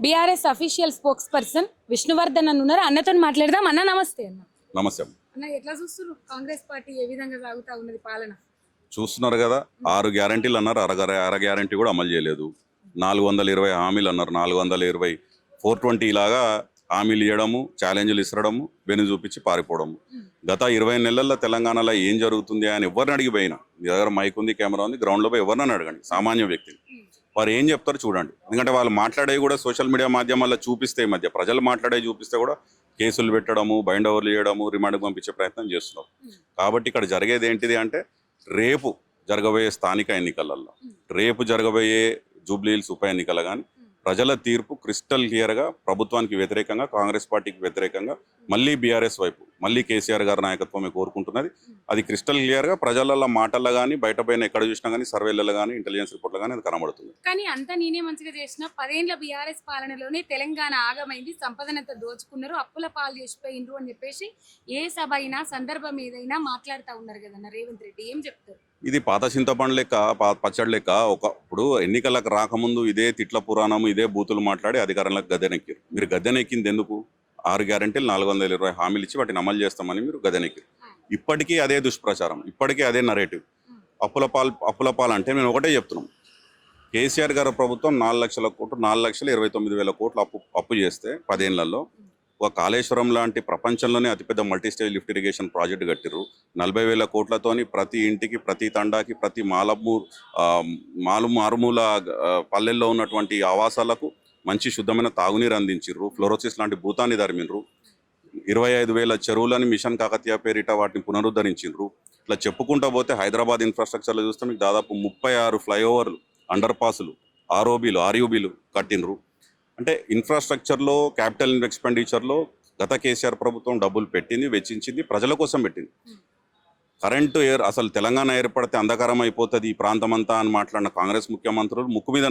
BRS official spokesperson Vishnuvardhan అని ఉన్నారు. అన్నతో మాట్లాడదాం. అన్న నమస్తే అన్న. నమస్తే అన్న ఎట్లా చూస్తున్నారు? కాంగ్రెస్ పార్టీ ఏ విధంగా సాగుతా ఉన్నది పాలన? చూస్తున్నారు కదా ఆరు గ్యారంటీలు అన్నారు. అర అర గ్యారంటీ కూడా అమలు చేయలేదు. నాలుగు వందల ఇరవై హామీలు అన్నారు. నాలుగు వందల ఇరవై ఫోర్ ట్వంటీ లాగా హామీలు ఇవ్వడము ఛాలెంజ్లు ఇసరడము వెను చూపించి పారిపోవడము. గత ఇరవై నెలల్లో తెలంగాణలో ఏం జరుగుతుంది అని ఎవరిని అడిగిపోయినా మీ దగ్గర మైక్ ఉంది కెమెరా ఉంది గ్రౌండ్లో పోయి ఎవరినైనా అడగండి. సామాన్య వ్యక్తిని. వారు ఏం చెప్తారో చూడండి. ఎందుకంటే వాళ్ళు మాట్లాడేవి కూడా సోషల్ మీడియా మాధ్యమాల్లో చూపిస్తే ఈ మధ్య ప్రజలు మాట్లాడేవి చూపిస్తే కూడా కేసులు పెట్టడము బైండ్ ఓవర్లు చేయడము రిమాండ్కి పంపించే ప్రయత్నం చేస్తున్నారు. కాబట్టి ఇక్కడ జరిగేది ఏంటిది అంటే రేపు జరగబోయే స్థానిక ఎన్నికలలో రేపు జరగబోయే జూబ్లీహిల్స్ ఉప ఎన్నికల కానీ ప్రజల తీర్పు క్రిస్టల్ క్లియర్గా ప్రభుత్వానికి వ్యతిరేకంగా కాంగ్రెస్ పార్టీకి వ్యతిరేకంగా మళ్ళీ బీఆర్ఎస్ వైపు మళ్ళీ కేసీఆర్ గారి నాయకత్వమే కోరుకుంటున్నది. అది క్రిస్టల్ క్లియర్గా ప్రజల మాటల్లో కానీ బయట పైన ఎక్కడ చూసినా కానీ సర్వేలలో కానీ ఇంటెలిజెన్స్ రిపోర్ట్లో కానీ అది కనబడుతుంది. కానీ అంతా నేనే మంచిగా చేసిన పదేండ్ల బీఆర్ఎస్ పాలనలోనే తెలంగాణ ఆగమైంది సంపదనంతా దోచుకున్నారు అప్పుల పాలు చేసిపోయిండ్రు అని చెప్పేసి ఏ సభ అయినా సందర్భం ఏదైనా మాట్లాడుతూ ఉన్నారు కదన్న రేవంత్ రెడ్డి ఏం చెప్తారు? ఇది పాత చింతపండు లెక్క పచ్చడి లెక్క. ఒక ఇప్పుడు ఎన్నికలకు రాకముందు ఇదే తిట్ల పురాణం ఇదే బూతులు మాట్లాడి అధికారంలోకి గద్దెనెక్కారు. మీరు గద్దెనెక్కింది ఎందుకు? ఆరు గ్యారంటీలు నాలుగు వందల ఇరవై హామీలు ఇచ్చి వాటిని అమలు చేస్తామని మీరు గద్దెనెక్కారు. ఇప్పటికీ అదే దుష్ప్రచారం ఇప్పటికీ అదే నరేటివ్ అప్పుల పాలు అప్పుల పాలు అంటే మేము ఒకటే చెప్తున్నాం. కేసీఆర్ గారు ప్రభుత్వం నాలుగు లక్షల కోట్లు నాలుగు లక్షల ఇరవై తొమ్మిది వేల కోట్లు అప్పు అప్పు చేస్తే పదేళ్ళలో ఒక కాళేశ్వరం లాంటి ప్రపంచంలోనే అతిపెద్ద multi stage lift irrigation project కట్టిరు నలభై వేల కోట్లతోని ప్రతి ఇంటికి ప్రతి తండాకి ప్రతి మాలమూ మాలు మారుమూల పల్లెల్లో ఉన్నటువంటి ఆవాసాలకు మంచి శుద్ధమైన తాగునీరు అందించిర్రు. ఫ్లోరోసిస్ లాంటి భూతాన్ని ధరిమిండ్రు ఇరవై ఐదు వేల చెరువులని మిషన్ కాకతీయ పేరిట వాటిని పునరుద్ధరించిండ్రు ఇట్లా చెప్పుకుంటా పోతే హైదరాబాద్ ఇన్ఫ్రాస్ట్రక్చర్లో చూస్తే మీకు దాదాపు ముప్పై ఆరు ఫ్లైఓవర్లు అండర్ పాసులు ఆర్ఓబీలు ఆర్యూబీలు కట్టినరు అంటే ఇన్ఫ్రాస్ట్రక్చర్లో క్యాపిటల్ ఎక్స్పెండిచర్లో గత కేసీఆర్ ప్రభుత్వం డబ్బులు పెట్టింది వెచ్చించింది ప్రజల కోసం పెట్టింది. కరెంటు ఏర్ అసలు తెలంగాణ ఏర్పడితే అంధకారం అయిపోతుంది ఈ ప్రాంతం అంతా అని మాట్లాడిన కాంగ్రెస్ ముఖ్యమంత్రులు ముక్కు మీద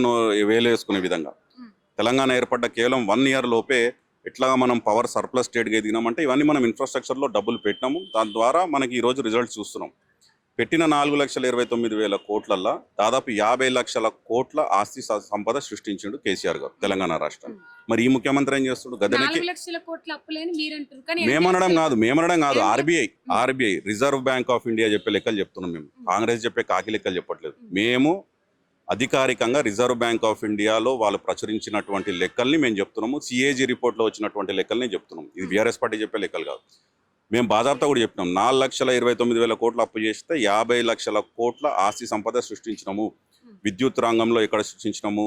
వేలేసుకునే విధంగా. తెలంగాణ ఏర్పడ్డ కేవలం వన్ ఇయర్ లోపే ఎట్లా మనం పవర్ సర్ప్లస్ స్టేట్గా ఎదిగినామంటే ఇవన్నీ మనం ఇన్ఫ్రాస్ట్రక్చర్లో డబ్బులు పెట్టినాము. దాని ద్వారా మనకి ఈ రోజు రిజల్ట్స్ చూస్తున్నాం. పెట్టిన నాలుగు లక్షల ఇరవై తొమ్మిది వేల కోట్లల్లో దాదాపు యాభై లక్షల కోట్ల ఆస్తి సంపద సృష్టించిండు కేసీఆర్ గారు తెలంగాణ రాష్ట్రాన్ని మరి ఈ ముఖ్యమంత్రి ఏం చేస్తుండు? గదనికి మేమనడం కాదు మేమనడం కాదు RBI RBI reserve bank of India చెప్పే లెక్కలు చెప్తున్నాం మేము. కాంగ్రెస్ చెప్పే కాకి లెక్కలు చెప్పట్లేదు. మేము. అధికారికంగా రిజర్వ్ బ్యాంక్ ఆఫ్ ఇండియాలో వాళ్ళు ప్రచురించినటువంటి లెక్కల్ని మేము చెప్తున్నాము. సిఏజీ రిపోర్ట్లో వచ్చినటువంటి లెక్కల్ని చెప్తున్నాం ఇది బీఆర్ఎస్ పార్టీ చెప్పే లెక్కలు కాదు. మేము బాజాబ్తా కూడా చెప్పినాం నాలుగు లక్షల ఇరవై తొమ్మిది వేల కోట్లు అప్పు చేస్తే యాభై లక్షల కోట్ల ఆస్తి సంపద సృష్టించినాము. విద్యుత్ రంగంలో ఎక్కడ సృష్టించినాము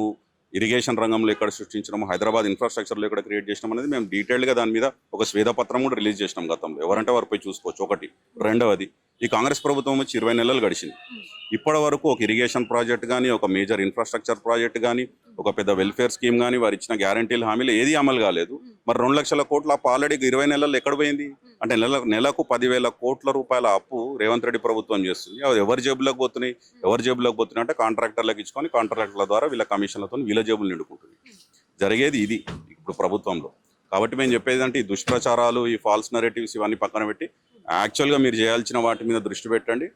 ఇరిగేషన్ రంగంలో ఎక్కడ సృష్టించినాము హైదరాబాద్ ఇన్ఫ్రాస్ట్రక్చర్లో ఇక్కడ క్రియేట్ చేసినాం అనేది మేము డీటెయిల్డ్గా దాని మీద ఒక శ్వేతపత్రం కూడా రిలీజ్ చేసినాం గతంలో. ఎవరంటే వారు పోయి చూసుకోవచ్చు. ఒకటి. రెండవది ఈ కాంగ్రెస్ ప్రభుత్వం వచ్చి ఇరవై నెలలు గడిచింది. ఇప్పటి వరకు ఒక ఇరిగేషన్ ప్రాజెక్ట్ కానీ ఒక మేజర్ ఇన్ఫ్రాస్ట్రక్చర్ ప్రాజెక్ట్ కానీ ఒక పెద్ద వెల్ఫేర్ స్కీమ్ కానీ వారు ఇచ్చిన గ్యారంటీలు హామీలు ఏది అమలు కాలేదు. మరి రెండు లక్షల కోట్ల అప్పు ఆల్రెడీ ఇరవై నెలలు ఎక్కడ పోయింది? అంటే నెల నెలకు పదివేల కోట్ల రూపాయల అప్పు రేవంత్ రెడ్డి ప్రభుత్వం చేస్తుంది. అవి ఎవరి జేబులోకి పోతున్నాయి? ఎవరి జేబులోకి పోతున్నాయి అంటే కాంట్రాక్టర్లకు ఇచ్చుకొని కాంట్రాక్టర్ల ద్వారా వీళ్ళ కమిషన్లతో వీళ్ళ జేబులు నిండుకుంటుంది జరిగేది ఇది ఇప్పుడు ప్రభుత్వంలో. కాబట్టి మేము చెప్పేది అంటే ఈ దుష్ప్రచారాలు ఈ ఫాల్స్ నరేటివ్స్ ఇవన్నీ పక్కన పెట్టి యాక్చువల్గా మీరు చేయాల్సిన వాటి మీద దృష్టి పెట్టండి.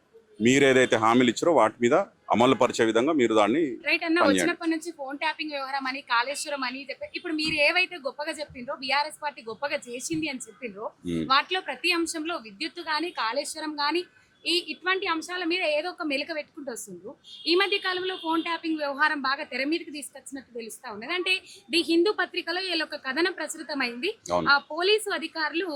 మీరు ఏదైతే హామీలు ఇచ్చారో వాటి మీద అమలు పరిచే విధంగా మీరు దాన్ని రైట్ అన్న. వచ్చినప్పటి నుంచి ఫోన్ ట్యాపింగ్ వ్యవహారం అని కాళేశ్వరం అని చెప్పి ఇప్పుడు మీరు ఏవైతే గొప్పగా చెప్పిండ్రో బీఆర్ఎస్ పార్టీ గొప్పగా చేసింది అని చెప్పిండ్రో ఉమ్, వాటిలో ప్రతి అంశంలో విద్యుత్ కానీ కాళేశ్వరం కానీ ఈ ఇటువంటి అంశాల మీద ఏదో ఒక మెలక పెట్టుకుంటూ వస్తుండ్రు. ఈ మధ్య కాలంలో ఫోన్ ట్యాపింగ్ వ్యవహారం బాగా తెర మీదకి తీసుకొచ్చినట్టు తెలుస్తా ఉన్నది. అంటే ది హిందూ పత్రికలో వీళ్ళ ఒక కథనం ప్రచురితమైంది. ఆ పోలీసు అధికారులు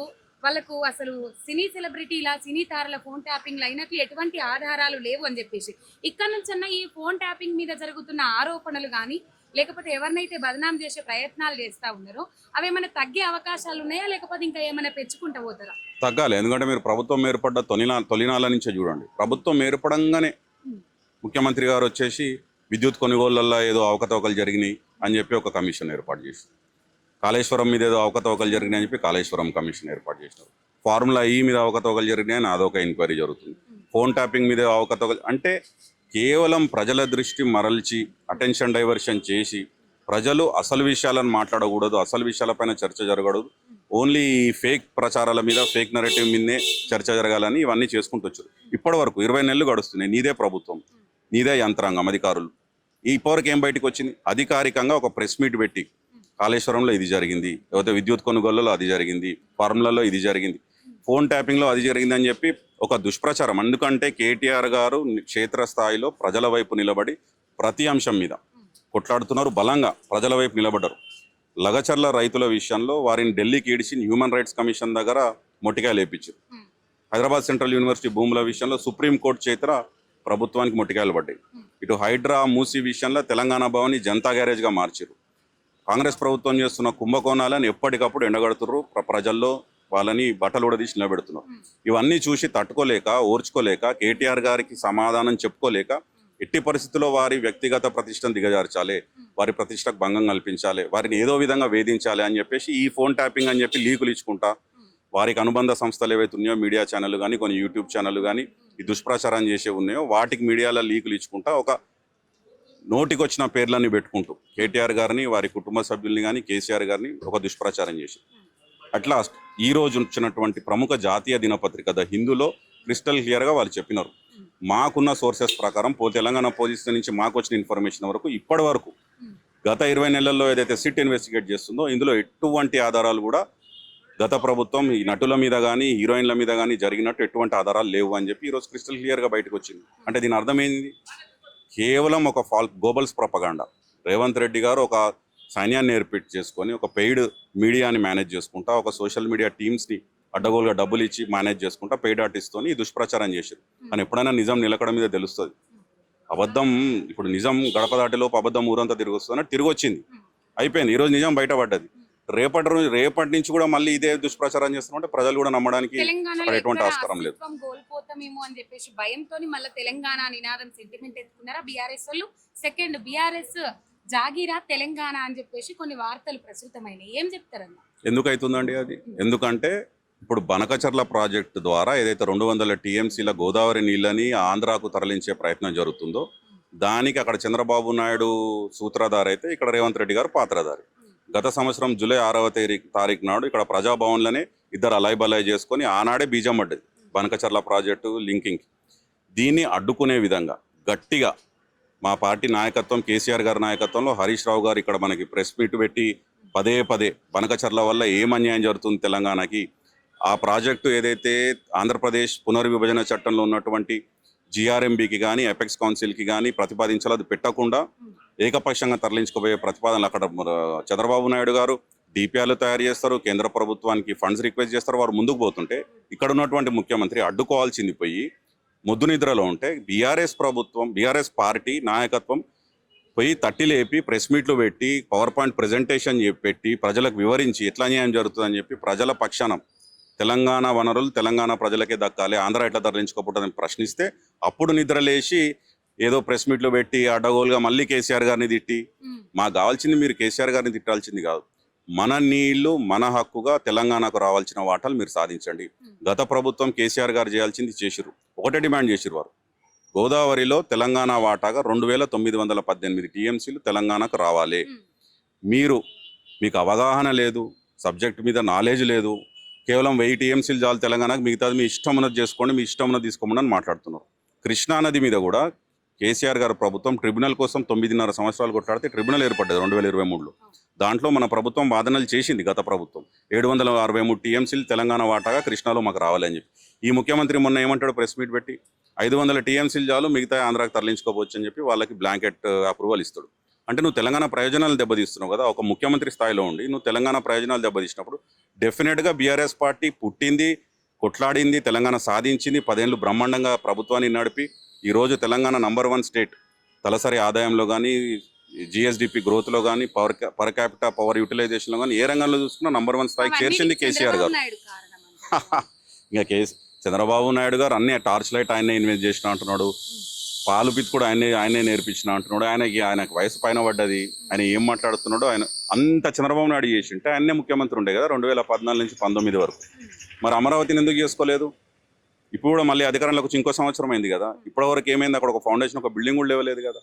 వాళ్ళకు అసలు సినీ సెలబ్రిటీల సినీ తారల ఫోన్ ట్యాపింగ్ అయినట్లు ఎటువంటి ఆధారాలు లేవు అని చెప్పేసి. ఇక్కడ నుంచన్నా ఈ ఫోన్ ట్యాపింగ్ మీద జరుగుతున్న ఆరోపణలు కానీ లేకపోతే ఎవరినైతే బదనాం చేసే ప్రయత్నాలు చేస్తా ఉన్నారో అవి ఏమైనా తగ్గే అవకాశాలు ఉన్నాయా? లేకపోతే ఇంకా ఏమైనా పెంచుకుంటా పోతారా? తగ్గాలి. ఎందుకంటే మీరు ప్రభుత్వం ఏర్పడ్డ తొలినా తొలినాల నుంచే చూడండి. ప్రభుత్వం ఏర్పడంగానే ముఖ్యమంత్రి గారు వచ్చేసి విద్యుత్ కొనుగోళ్ళలో ఏదో అవకతవకలు జరిగినాయి అని చెప్పి ఒక కమిషన్ ఏర్పాటు చేశారు కాళేశ్వరం మీద ఏదో అవకతవకలు జరిగినాయని చెప్పి కాళేశ్వరం కమిషన్ ఏర్పాటు చేసినారు. ఫార్ములా ఈ మీద అవకతవకలు జరిగినాయి అని అదొక ఎంక్వైరీ జరుగుతుంది. ఫోన్ ట్యాపింగ్ మీద అవకతవకలు అంటే కేవలం ప్రజల దృష్టి మరల్చి అటెన్షన్ డైవర్షన్ చేసి ప్రజలు అసలు విషయాలను మాట్లాడకూడదు అసలు విషయాలపైన చర్చ జరగకూడదు. ఓన్లీ ఫేక్ ప్రచారాల మీద ఫేక్ నెరేటివ్ మీదే చర్చ జరగాలని ఇవన్నీ చేసుకుంటూ వచ్చారు. ఇప్పటి వరకు ఇరవై నెలలు గడుస్తున్నాయి. నీదే ప్రభుత్వం నీదే యంత్రాంగం అధికారులు. ఈ ఇప్పటివరకు ఏం బయటకు వచ్చింది? అధికారికంగా ఒక ప్రెస్ మీట్ పెట్టి కాళేశ్వరంలో ఇది జరిగింది లేకపోతే విద్యుత్ కొనుగోలులో అది జరిగింది ఫార్ములలో ఇది జరిగింది. ఫోన్ ట్యాపింగ్లో అది జరిగింది అని చెప్పి ఒక దుష్ప్రచారం. ఎందుకంటే కేటీఆర్ గారు క్షేత్రస్థాయిలో ప్రజల వైపు నిలబడి ప్రతి అంశం మీద కొట్లాడుతున్నారు బలంగా ప్రజల వైపు నిలబడ్డారు. లగచర్ల రైతుల విషయంలో వారిని ఢిల్లీకి ఈడిచి హ్యూమన్ రైట్స్ కమిషన్ దగ్గర మొట్టికాయ లేపించారు హైదరాబాద్ సెంట్రల్ యూనివర్సిటీ భూముల విషయంలో సుప్రీంకోర్టు చేత ప్రభుత్వానికి మొట్టికాయలు పడ్డాయి. ఇటు హైడ్రా మూసీ విషయంలో తెలంగాణ భవన్ జనతా గ్యారేజ్గా మార్చారు కాంగ్రెస్ ప్రభుత్వం చేస్తున్న కుంభకోణాలను ఎప్పటికప్పుడు ఎండగడుతున్నారు ప్ర- ప్రజల్లో వాళ్ళని బట్టలు ఉడదీసి నిలబెడుతున్నారు. ఇవన్నీ చూసి తట్టుకోలేక ఓర్చుకోలేక కేటీఆర్ గారికి సమాధానం చెప్పుకోలేక ఎట్టి పరిస్థితుల్లో వారి వ్యక్తిగత ప్రతిష్టను దిగజార్చాలి వారి ప్రతిష్టకు భంగం కల్పించాలి వారిని ఏదో విధంగా వేధించాలి అని చెప్పేసి ఈ ఫోన్ ట్యాపింగ్ అని చెప్పి లీకులు ఇచ్చుకుంటా వారికి అనుబంధ సంస్థలు ఏవైతే ఉన్నాయో మీడియా ఛానల్ కానీ కొన్ని యూట్యూబ్ ఛానల్ కానీ ఈ దుష్ప్రచారం చేసే ఉన్నాయో వాటికి మీడియాలో లీకులు ఇచ్చుకుంటా ఒక నోటికి వచ్చిన పేర్లన్నీ పెట్టుకుంటూ కేటీఆర్ గారిని వారి కుటుంబ సభ్యుల్ని కానీ కేసీఆర్ గారిని ఒక దుష్ప్రచారం చేసి. అట్లా ఈ రోజు వచ్చినటువంటి ప్రముఖ జాతీయ దినపత్రిక ద హిందూలో క్రిస్టల్ క్లియర్గా వాళ్ళు చెప్పినారు. మాకున్న సోర్సెస్ ప్రకారం పో తెలంగాణ పోలీసుల నుంచి మాకు వచ్చిన ఇన్ఫర్మేషన్ వరకు ఇప్పటి వరకు గత ఇరవై నెలల్లో ఏదైతే సిట్ ఇన్వెస్టిగేట్ చేస్తుందో ఇందులో ఎటువంటి ఆధారాలు కూడా గత ప్రభుత్వం ఈ నటుల మీద కానీ హీరోయిన్ల మీద కానీ జరిగినట్టు ఎటువంటి ఆధారాలు లేవు అని చెప్పి ఈరోజు క్రిస్టల్ క్లియర్గా బయటకు వచ్చింది. అంటే దీని అర్థం ఏంది? కేవలం ఒక false Goebbels propaganda. Revanth Reddy garu ఒక సైన్యాన్ని ఏర్పాటు చేసుకొని ఒక పెయిడ్ మీడియాని మేనేజ్ చేసుకుంటా ఒక సోషల్ మీడియా టీమ్స్ని అడ్డగోలుగా డబ్బులు ఇచ్చి మేనేజ్ చేసుకుంటా పెయిడ్ ఆర్టిస్ట్తోని ఈ దుష్ప్రచారం చేశారు కానీ ఎప్పుడైనా నిజం నిలకడ మీద తెలుస్తుంది. అబద్ధం ఇప్పుడు నిజం గడప దాటిలోపు అబద్ధం ఊరంతా తిరిగి వస్తుంది తిరిగి వచ్చింది. అయిపోయింది. ఈరోజు నిజం బయటపడ్డది. రేపటి రోజు రేపటి నుంచి కూడా మళ్ళీ ఇదే దుష్ప్రచారం చేస్తున్నామంటే ప్రజలు కూడా నమ్మడానికి ఎటువంటి ఆస్కారం లేదు. కోల్పోతామేమో అని చెప్పేసి భయంతో మళ్ళీ తెలంగాణ నినాదం సెంటిమెంట్ ఎత్తుకున్నారా బీఆర్ఎస్ వాళ్ళు? సెకండ్ బీఆర్ఎస్ జాగీరా తెలంగాణ అని చెప్పేసి కొన్ని వార్తలు ప్రస్తుతమైనవి ఏం చెప్తారన్న? ఎందుకు అవుతుందండి అది? ఎందుకంటే ఇప్పుడు బనకచర్ల ప్రాజెక్టు ద్వారా ఏదైతే రెండు వందల టీఎంసీల గోదావరి నీళ్ళని ఆంధ్రాకు తరలించే ప్రయత్నం జరుగుతుందో దానికి అక్కడ చంద్రబాబు నాయుడు సూత్రధారి అయితే ఇక్కడ రేవంత్ రెడ్డి గారు పాత్రధారి. గత సంవత్సరం జూలై ఆరవ తేదీ తారీఖు నాడు ఇక్కడ ప్రజాభవన్లోనే ఇద్దరు అలై బలాయ్ చేసుకొని ఆనాడే బీజం పడ్డది. Banakacherla project linking. దీన్ని అడ్డుకునే విధంగా గట్టిగా మా పార్టీ నాయకత్వం కేసీఆర్ గారి నాయకత్వంలో హరీష్ రావు గారు ఇక్కడ మనకి ప్రెస్ మీట్ పెట్టి పదే పదే బనకచర్ల వల్ల ఏం అన్యాయం జరుగుతుంది తెలంగాణకి ఆ ప్రాజెక్టు ఏదైతే ఆంధ్రప్రదేశ్ పునర్విభజన చట్టంలో ఉన్నటువంటి జిఆర్ఎంబికి కానీ ఎపెక్స్ కౌన్సిల్కి కానీ ప్రతిపాదించాలో అది పెట్టకుండా ఏకపక్షంగా తరలించుకోబోయే ప్రతిపాదనలు అక్కడ చంద్రబాబు నాయుడు గారు డిపిఆర్లు తయారు చేస్తారు కేంద్ర ప్రభుత్వానికి ఫండ్స్ రిక్వెస్ట్ చేస్తారు వారు ముందుకు పోతుంటే ఇక్కడ ఉన్నటువంటి ముఖ్యమంత్రి అడ్డుకోవాల్సింది పోయి ముద్దు నిద్రలో ఉంటే బీఆర్ఎస్ ప్రభుత్వం బీఆర్ఎస్ పార్టీ నాయకత్వం పోయి తట్టి లేపి ప్రెస్ మీట్లు పెట్టి పవర్ పాయింట్ ప్రజెంటేషన్ పెట్టి ప్రజలకు వివరించి ఎట్లా న్యాయం జరుగుతుందని చెప్పి ప్రజల పక్షాన తెలంగాణ వనరులు తెలంగాణ ప్రజలకే దక్కాలి ఆంధ్ర ఎట్లా తరలించుకోకూడదని ప్రశ్నిస్తే అప్పుడు నిద్రలేసి ఏదో ప్రెస్ మీట్లు పెట్టి అడ్డగోలుగా మళ్ళీ కేసీఆర్ గారిని తిట్టి మాకు కావాల్సింది మీరు కేసీఆర్ గారిని తిట్టాల్సింది కాదు. మన నీళ్ళు మన హక్కుగా తెలంగాణకు రావాల్సిన వాటాలు మీరు సాధించండి. గత ప్రభుత్వం కేసీఆర్ గారు చేయాల్సింది చేసిరు ఒకటే డిమాండ్ చేసిరు వారు. గోదావరిలో తెలంగాణ వాటాగా రెండు వేల తొమ్మిది వందల పద్దెనిమిది టీఎంసీలు తెలంగాణకు రావాలి. మీరు మీకు అవగాహన లేదు సబ్జెక్ట్ మీద నాలెడ్జ్ లేదు కేవలం వెయ్యి టీఎంసీలు చాలు తెలంగాణకు మిగతాది మీ ఇష్టం ఉన్నది చేసుకోండి మీ ఇష్టం ఉన్నది తీసుకోమని అని మాట్లాడుతున్నారు. కృష్ణా నది మీద కూడా కేసీఆర్ గారు ప్రభుత్వం ట్రిబ్యునల్ కోసం తొమ్మిదిన్నర సంవత్సరాలు కొట్లాడితే ట్రిబ్యునల్ ఏర్పడ్డది రెండు వేల ఇరవై మూడులో. దాంట్లో మన ప్రభుత్వం వాదనలు చేసింది గత ప్రభుత్వం. ఏడు వందల అరవై మూడు టీఎంసీలు తెలంగాణ వాటాగా కృష్ణాలో మాకు రావాలని చెప్పి. ఈ ముఖ్యమంత్రి మొన్న ఏమంటాడు ప్రెస్ మీట్ పెట్టి? ఐదు వందల టీఎంసీలు చాలు మిగతా ఆంధ్రాకి తరలించుకోవచ్చు అని చెప్పి వాళ్ళకి బ్లాంకెట్ అప్రూవల్ ఇస్తాడు. అంటే నువ్వు తెలంగాణ ప్రయోజనాలు దెబ్బతీస్తున్నావు కదా ఒక ముఖ్యమంత్రి స్థాయిలో ఉండి నువ్వు తెలంగాణ ప్రయోజనాలు దెబ్బతీసినప్పుడు డెఫినెట్గా బీఆర్ఎస్ పార్టీ పుట్టింది కొట్లాడింది తెలంగాణ సాధించింది పదేళ్ళు బ్రహ్మాండంగా ప్రభుత్వాన్ని నడిపి ఈరోజు తెలంగాణ నంబర్ వన్ స్టేట్ తలసరి ఆదాయంలో కానీ జిఎస్డిపి గ్రోత్లో కానీ పవర్ పర్ క్యాపిటా పవర్ యూటిలైజేషన్లో కానీ ఏ రంగంలో చూసుకున్నా నంబర్ వన్ స్థాయికి చేర్చింది కేసీఆర్ గారు. ఇంకా కేసీ చంద్రబాబు నాయుడు గారు అన్ని టార్చ్ లైట్ ఆయనే ఇన్వెస్ట్ చేసిన అంటున్నాడు. పాలు కూడా ఆయనే ఆయనే నేర్పించిన అంటున్నాడు. ఆయనకి ఆయనకు వయసు పైన పడ్డది. ఆయన ఏం మాట్లాడుతున్నాడో ఆయన అంత చంద్రబాబు నాయుడు చేసింటే ఆయనే ముఖ్యమంత్రి ఉండే కదా రెండు వేల పద్నాలుగు నుంచి పంతొమ్మిది వరకు. మరి అమరావతిని ఎందుకు చేసుకోలేదు? ఇప్పుడు కూడా మళ్ళీ అధికారంలోకి వచ్చి ఇంకో సంవత్సరం అయింది కదా. ఇప్పటివరకు ఏమైంది? అక్కడ ఒక ఫౌండేషన్ ఒక బిల్డింగ్ కూడా లేవలేదు కదా.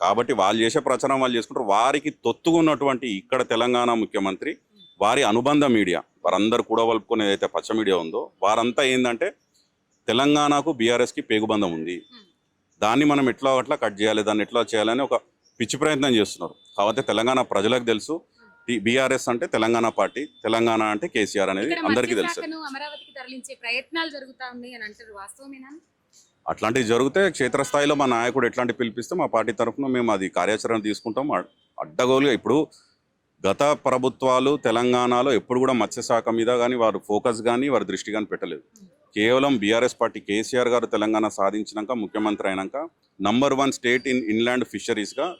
కాబట్టి వాళ్ళు చేసే ప్రచారం వాళ్ళు చేసుకుంటారు. వారికి తొత్తుకున్నటువంటి ఇక్కడ తెలంగాణ ముఖ్యమంత్రి వారి అనుబంధ మీడియా వారందరూ కూడా వలుపుకునే ఏదైతే పచ్చ మీడియా ఉందో వారంతా ఏంటంటే తెలంగాణకు బీఆర్ఎస్కి పేగుబంధం ఉంది. దాన్ని మనం ఎట్లా అట్లా కట్ చేయాలి? దాన్ని ఎట్లా చేయాలని ఒక పిచ్చి ప్రయత్నం చేస్తున్నారు. కాబట్టి తెలంగాణ ప్రజలకు తెలుసు. బీఆర్ఎస్ అంటే తెలంగాణ పార్టీ తెలంగాణ అంటే కేసీఆర్ అనేది అందరికీ తెలుసు. అట్లాంటివి జరిగితే క్షేత్రస్థాయిలో మా నాయకుడు ఎట్లాంటి పిలిపిస్తే మా పార్టీ తరఫున మేము అది కార్యాచరణ తీసుకుంటాం. అడ్- అడ్డగోలుగా ఇప్పుడు గత ప్రభుత్వాలు తెలంగాణలో ఎప్పుడు కూడా మత్స్యశాఖ మీద కానీ వారు ఫోకస్ కానీ వారి దృష్టి కానీ పెట్టలేదు. కేవలం బీఆర్ఎస్ పార్టీ కేసీఆర్ గారు తెలంగాణ సాధించినాక ముఖ్యమంత్రి అయినాక number one state in inland ఫిషరీస్గా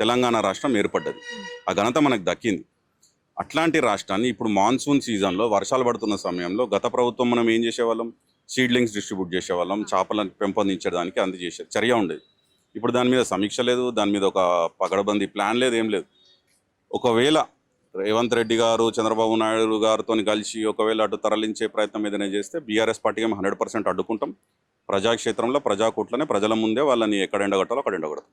Telangana రాష్ట్రం ఏర్పడ్డది. ఆ ఘనత మనకు దక్కింది. అట్లాంటి రాష్ట్రాన్ని ఇప్పుడు మాన్సూన్ సీజన్లో వర్షాలు పడుతున్న సమయంలో గత ప్రభుత్వం మనం ఏం చేసేవాళ్ళం? సీడ్లింగ్స్ డిస్ట్రిబ్యూట్ చేసేవాళ్ళం చేపలను పెంపొందించడానికి అందజేసే చర్య ఉండేది. ఇప్పుడు దాని మీద సమీక్ష లేదు దాని మీద ఒక పగడబందీ ప్లాన్ లేదు ఏం లేదు. ఒకవేళ రేవంత్ రెడ్డి గారు చంద్రబాబు నాయుడు గారితో కలిసి ఒకవేళ అటు తరలించే ప్రయత్నం ఏదైనా చేస్తే బీఆర్ఎస్ పార్టీకి మేము హండ్రెడ్ పర్సెంట్ అడ్డుకుంటాం. ప్రజాక్షేత్రంలో ప్రజాకూట్లనే ప్రజల ముందే వాళ్ళని ఎక్కడ ఎండగట్టాలో అక్కడ ఎండగడతాం.